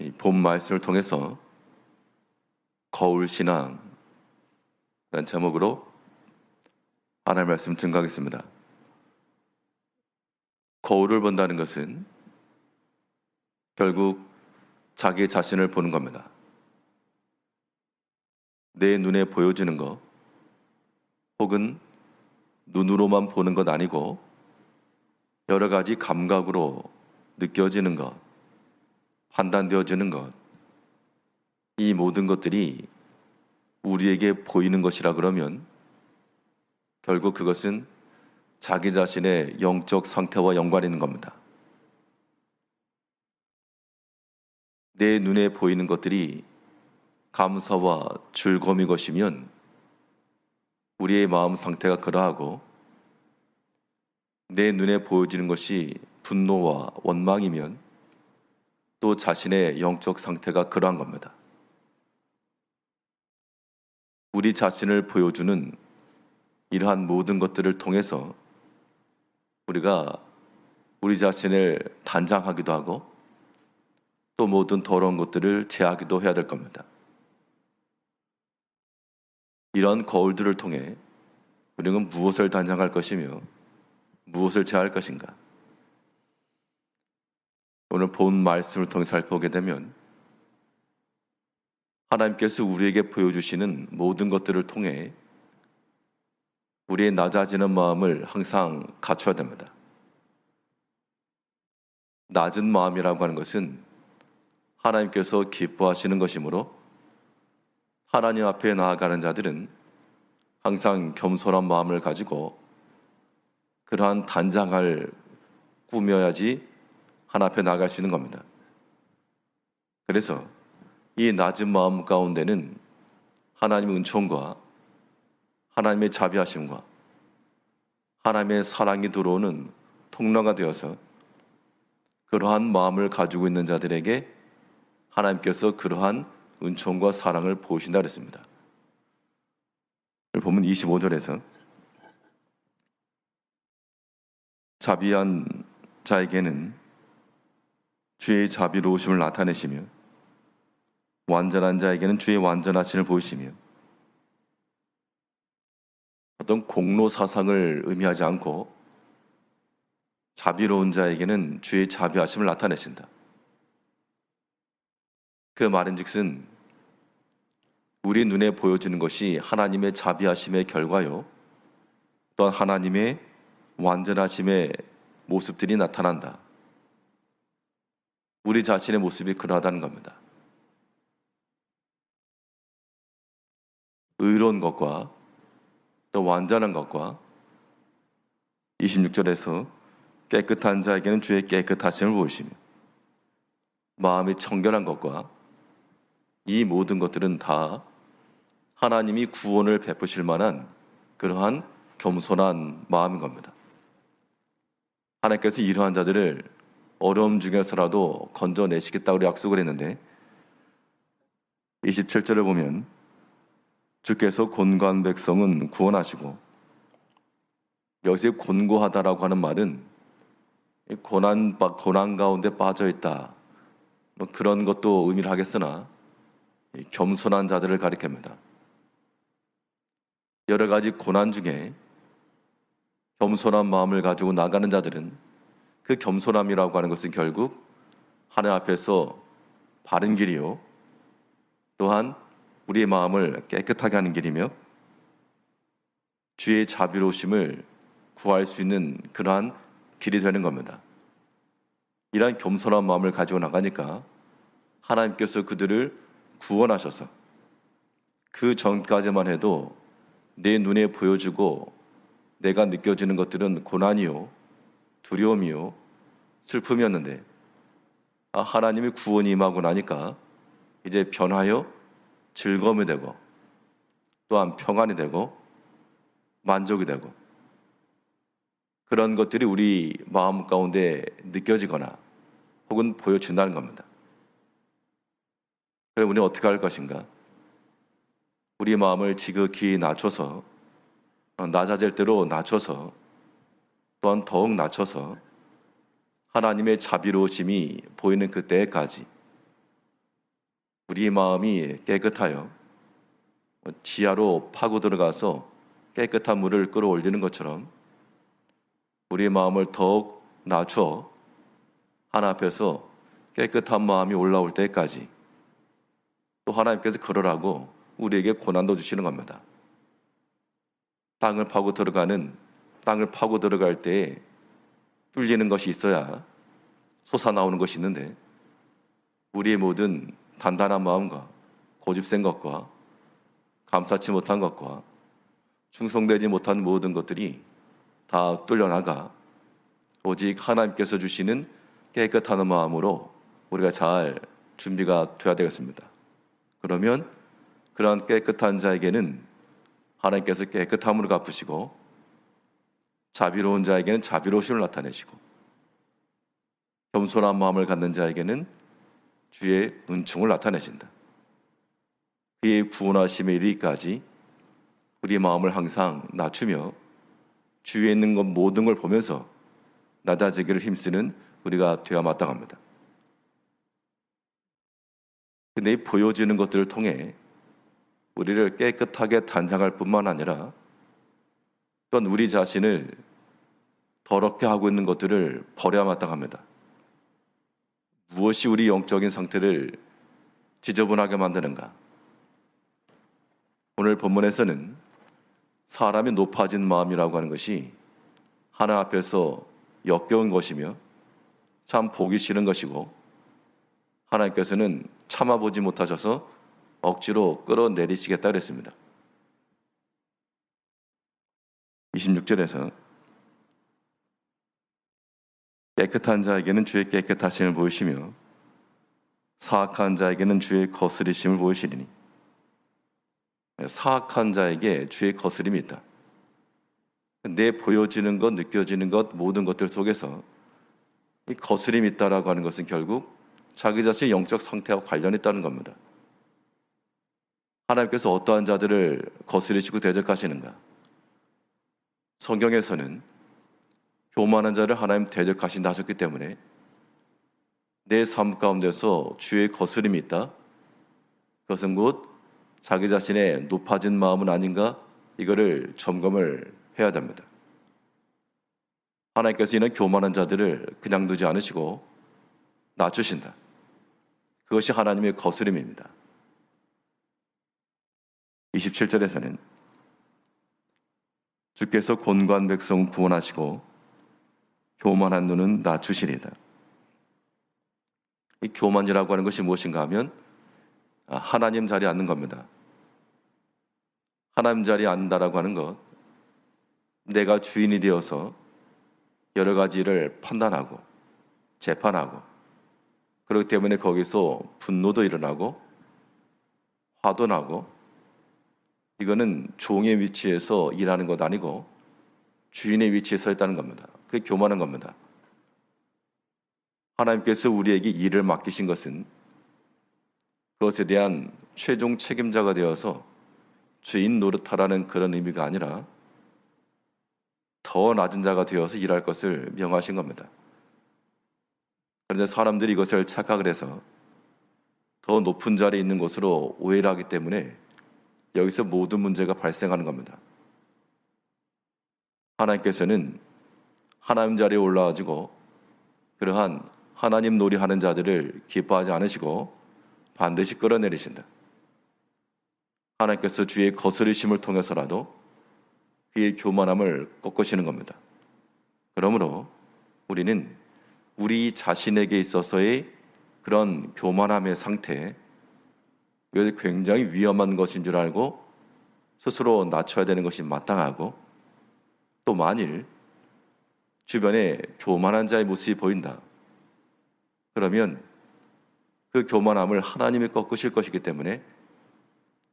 이본 말씀을 통해서 거울 신앙 라는 제목으로 하나님의 말씀 증거하겠습니다. 거울을 본다는 것은 결국 자기 자신을 보는 겁니다. 내 눈에 보여지는 것 혹은 눈으로만 보는 것 아니고 여러 가지 감각으로 느껴지는 것, 판단되어지는 것, 이 모든 것들이 우리에게 보이는 것이라 그러면 결국 그것은 자기 자신의 영적 상태와 연관이 있는 겁니다. 내 눈에 보이는 것들이 감사와 즐거움이 것이면 우리의 마음 상태가 그러하고 내 눈에 보여지는 것이 분노와 원망이면 또 자신의 영적 상태가 그러한 겁니다. 우리 자신을 보여주는 이러한 모든 것들을 통해서 우리가 우리 자신을 단장하기도 하고 또 모든 더러운 것들을 제하기도 해야 될 겁니다. 이런 거울들을 통해 우리는 무엇을 단장할 것이며 무엇을 제할 것인가? 오늘 본 말씀을 통해 살펴보게 되면 하나님께서 우리에게 보여주시는 모든 것들을 통해 우리의 낮아지는 마음을 항상 갖춰야 됩니다. 낮은 마음이라고 하는 것은 하나님께서 기뻐하시는 것이므로 하나님 앞에 나아가는 자들은 항상 겸손한 마음을 가지고 그러한 단장을 꾸며야지 하나 앞에 나갈 수 있는 겁니다. 그래서 이 낮은 마음 가운데는 하나님의 은총과 하나님의 자비하심과 하나님의 사랑이 들어오는 통로가 되어서 그러한 마음을 가지고 있는 자들에게 하나님께서 그러한 은총과 사랑을 보신다 그랬습니다. 보면 25절에서 자비한 자에게는 주의 자비로우심을 나타내시며 완전한 자에게는 주의 완전하심을 보이시며 어떤 공로 사상을 의미하지 않고 자비로운 자에게는 주의 자비하심을 나타내신다. 그 말인즉슨 우리 눈에 보여지는 것이 하나님의 자비하심의 결과요. 또한 하나님의 완전하심의 모습들이 나타난다. 우리 자신의 모습이 그러하다는 겁니다. 의로운 것과 또 완전한 것과 26절에서 깨끗한 자에게는 주의 깨끗하심을 보이시며 마음이 청결한 것과 이 모든 것들은 다 하나님이 구원을 베푸실 만한 그러한 겸손한 마음인 겁니다. 하나님께서 이러한 자들을 어려움 중에서라도 건져내시겠다고 약속을 했는데 27절을 보면 주께서 곤고한 백성은 구원하시고 여기서 곤고하다라고 하는 말은 고난 고난 가운데 빠져 있다 뭐 그런 것도 의미를 하겠으나 겸손한 자들을 가리킵니다. 여러 가지 고난 중에 겸손한 마음을 가지고 나가는 자들은 그 겸손함이라고 하는 것은 결국 하나님 앞에서 바른 길이요. 또한 우리의 마음을 깨끗하게 하는 길이며 주의 자비로우심을 구할 수 있는 그러한 길이 되는 겁니다. 이러한 겸손한 마음을 가지고 나가니까 하나님께서 그들을 구원하셔서 그 전까지만 해도 내 눈에 보여주고 내가 느껴지는 것들은 고난이요, 두려움이요, 슬픔이었는데 아, 하나님의 구원이 임하고 나니까 이제 변하여 즐거움이 되고 또한 평안이 되고 만족이 되고 그런 것들이 우리 마음 가운데 느껴지거나 혹은 보여진다는 겁니다. 그럼 우리는 어떻게 할 것인가? 우리 마음을 지극히 낮춰서 어, 낮아질 대로 낮춰서 또한 더욱 낮춰서 하나님의 자비로우심이 보이는 그때까지 우리 마음이 깨끗하여 지하로 파고 들어가서 깨끗한 물을 끌어올리는 것처럼 우리 마음을 더욱 낮춰 하나 앞에서 깨끗한 마음이 올라올 때까지 또 하나님께서 그러라고 우리에게 고난도 주시는 겁니다. 땅을 파고 들어가는 땅을 파고 들어갈 때에 뚫리는 것이 있어야 솟아나오는 것이 있는데 우리의 모든 단단한 마음과 고집센 것과 감사치 못한 것과 충성되지 못한 모든 것들이 다 뚫려나가 오직 하나님께서 주시는 깨끗한 마음으로 우리가 잘 준비가 되어야 되겠습니다. 그러면 그러한 깨끗한 자에게는 하나님께서 깨끗함으로 갚으시고 자비로운 자에게는 자비로우심을 나타내시고 겸손한 마음을 갖는 자에게는 주의 은총을 나타내신다. 그의 구원하심의 이르기까지 우리 마음을 항상 낮추며 주위에 있는 것 모든 걸 보면서 낮아지기를 힘쓰는 우리가 되어 마땅합니다. 근데 이 보여지는 것들을 통해 우리를 깨끗하게 단장할 뿐만 아니라 또한 우리 자신을 더럽게 하고 있는 것들을 버려야 마땅합니다. 무엇이 우리 영적인 상태를 지저분하게 만드는가? 오늘 본문에서는 사람이 높아진 마음이라고 하는 것이 하나 앞에서 역겨운 것이며 참 보기 싫은 것이고 하나님께서는 참아보지 못하셔서 억지로 끌어내리시겠다 그랬습니다. 26절에서 깨끗한 자에게는 주의 깨끗하심을 보이시며 사악한 자에게는 주의 거스리심을 보이시리니 사악한 자에게 주의 거스림이 있다. 내 보여지는 것, 느껴지는 것, 모든 것들 속에서 이 거스림이 있다라고 하는 것은 결국 자기 자신의 영적 상태와 관련이 있다는 겁니다. 하나님께서 어떠한 자들을 거스리시고 대적하시는가? 성경에서는 교만한 자를 하나님 대적하신다 하셨기 때문에 내 삶 가운데서 주의 거스림이 있다. 그것은 곧 자기 자신의 높아진 마음은 아닌가 이거를 점검을 해야 됩니다. 하나님께서 이는 교만한 자들을 그냥 두지 않으시고 낮추신다. 그것이 하나님의 거스림입니다. 27절에서는 주께서 곤고한 백성 구원하시고 교만한 눈은 낮추시리다. 이 교만이라고 하는 것이 무엇인가 하면 아, 하나님 자리에 앉는 겁니다. 하나님 자리에 앉는다라고 하는 것, 내가 주인이 되어서 여러 가지를 판단하고 재판하고 그렇기 때문에 거기서 분노도 일어나고 화도 나고 이거는 종의 위치에서 일하는 것 아니고 주인의 위치에 서 있다는 겁니다. 그게 교만한 겁니다. 하나님께서 우리에게 일을 맡기신 것은 그것에 대한 최종 책임자가 되어서 주인 노릇하라는 그런 의미가 아니라 더 낮은 자가 되어서 일할 것을 명하신 겁니다. 그런데 사람들이 이것을 착각을 해서 더 높은 자리에 있는 것으로 오해를 하기 때문에 여기서 모든 문제가 발생하는 겁니다. 하나님께서는 하나님 자리에 올라가지고 그러한 하나님 놀이하는 자들을 기뻐하지 않으시고 반드시 끌어내리신다. 하나님께서 주의 거스르심을 통해서라도 그의 교만함을 꺾으시는 겁니다. 그러므로 우리는 우리 자신에게 있어서의 그런 교만함의 상태, 이것이 굉장히 위험한 것인 줄 알고 스스로 낮춰야 되는 것이 마땅하고 또 만일 주변에 교만한 자의 모습이 보인다. 그러면 그 교만함을 하나님이 꺾으실 것이기 때문에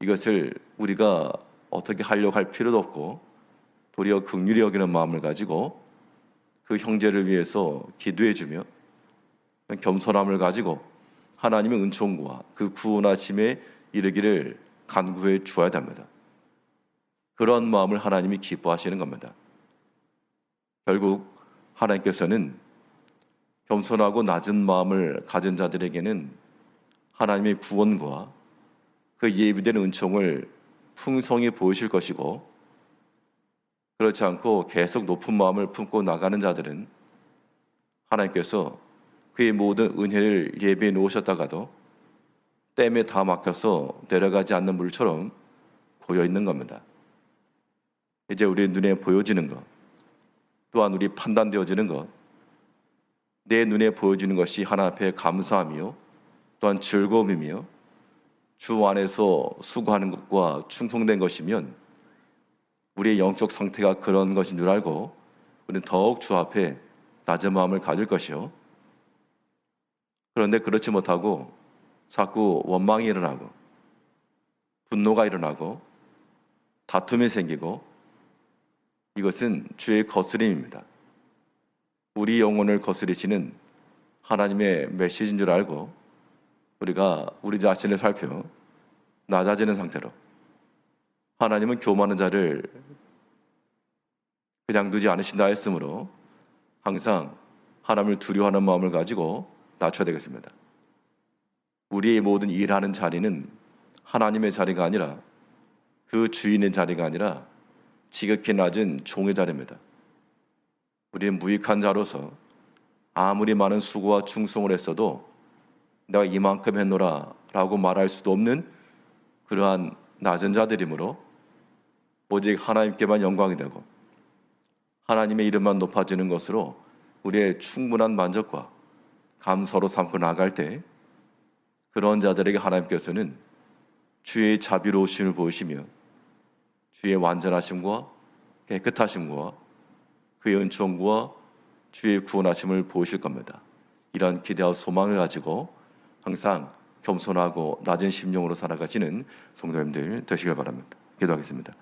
이것을 우리가 어떻게 하려고 할 필요도 없고 도리어 극률이 여기는 마음을 가지고 그 형제를 위해서 기도해 주며 겸손함을 가지고 하나님의 은총과 그 구원하심에 이르기를 간구해 주어야 됩니다. 그런 마음을 하나님이 기뻐하시는 겁니다. 결국 하나님께서는 겸손하고 낮은 마음을 가진 자들에게는 하나님의 구원과 그 예비된 은총을 풍성히 보이실 것이고 그렇지 않고 계속 높은 마음을 품고 나가는 자들은 하나님께서 그의 모든 은혜를 예비해 놓으셨다가도 댐에 다 막혀서 내려가지 않는 물처럼 고여 있는 겁니다. 이제 우리 눈에 보여지는 것, 또한 우리 판단되어지는 것, 내 눈에 보여지는 것이 하나 앞에 감사함이요, 또한 즐거움이며 주 안에서 수고하는 것과 충성된 것이면 우리의 영적 상태가 그런 것인 줄 알고 우리는 더욱 주 앞에 낮은 마음을 가질 것이요. 그런데 그렇지 못하고 자꾸 원망이 일어나고 분노가 일어나고 다툼이 생기고 이것은 주의 거스림입니다. 우리 영혼을 거스리시는 하나님의 메시지인 줄 알고 우리가 우리 자신을 살펴 낮아지는 상태로 하나님은 교만한 자를 그냥 두지 않으신다 했으므로 항상 하나님을 두려워하는 마음을 가지고 낮춰야 되겠습니다. 우리의 모든 일하는 자리는 하나님의 자리가 아니라 그 주인의 자리가 아니라 지극히 낮은 종의 자리입니다. 우리는 무익한 자로서 아무리 많은 수고와 충성을 했어도 내가 이만큼 했노라 라고 말할 수도 없는 그러한 낮은 자들이므로 오직 하나님께만 영광이 되고 하나님의 이름만 높아지는 것으로 우리의 충분한 만족과 감사로 삼고 나갈 때 그런 자들에게 하나님께서는 주의 자비로우심을 보이시며 주의 완전하심과 깨끗하심과 그의 은총과 주의 구원하심을 보이실 겁니다. 이런 기대와 소망을 가지고 항상 겸손하고 낮은 심령으로 살아가시는 성도님들 되시길 바랍니다. 기도하겠습니다.